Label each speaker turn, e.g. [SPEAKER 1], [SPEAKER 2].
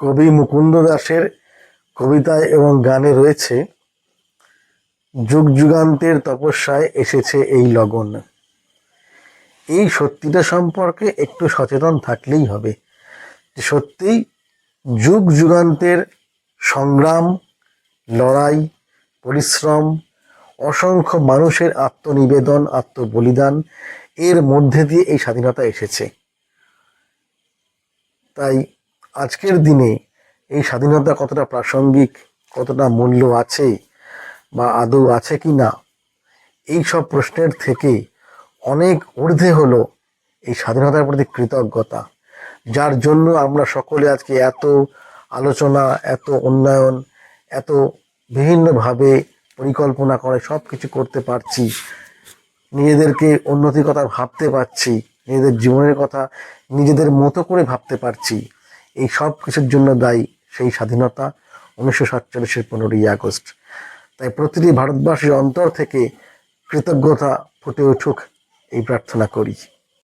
[SPEAKER 1] কবি মুকুন্দ দাসের কবিতায় এবং গানে রয়েছে, যুগ যুগান্তের তপস্যায় এসেছে এই লগন। এই সত্যিটা সম্পর্কে একটু সচেতন থাকলেই হবে যে সত্যিই যুগ যুগান্তের সংগ্রাম, লড়াই, পরিশ্রম, অসংখ্য মানুষের আত্মনিবেদন, আত্মবলিদান এর মধ্যে দিয়ে এই স্বাধীনতা এসেছে। তাই আজকের দিনে এই স্বাধীনতা কতটা প্রাসঙ্গিক, কতটা মূল্য আছে বা আদৌ আছে কি না এই সব প্রশ্নের থেকে অনেক ঊর্ধ্বে হলো এই স্বাধীনতার প্রতি কৃতজ্ঞতা, যার জন্য আমরা সকলে আজকে এত আলোচনা, এত উন্নয়ন, এত বিভিন্নভাবে পরিকল্পনা করে সব কিছু করতে পারছি। নিজেদেরকে উন্নতির কথা ভাবতে পারছি, নিজেদের জীবনের কথা নিজেদের মতো করে ভাবতে পারছি। এই সব কিছুর জন্য দায়ী সেই স্বাধীনতা উনিশশো সাতচল্লিশের পনেরোই আগস্ট। তাই প্রতিটি ভারতবাসীর অন্তর থেকে কৃতজ্ঞতা ফুটে উঠুক, এই প্রার্থনা করি।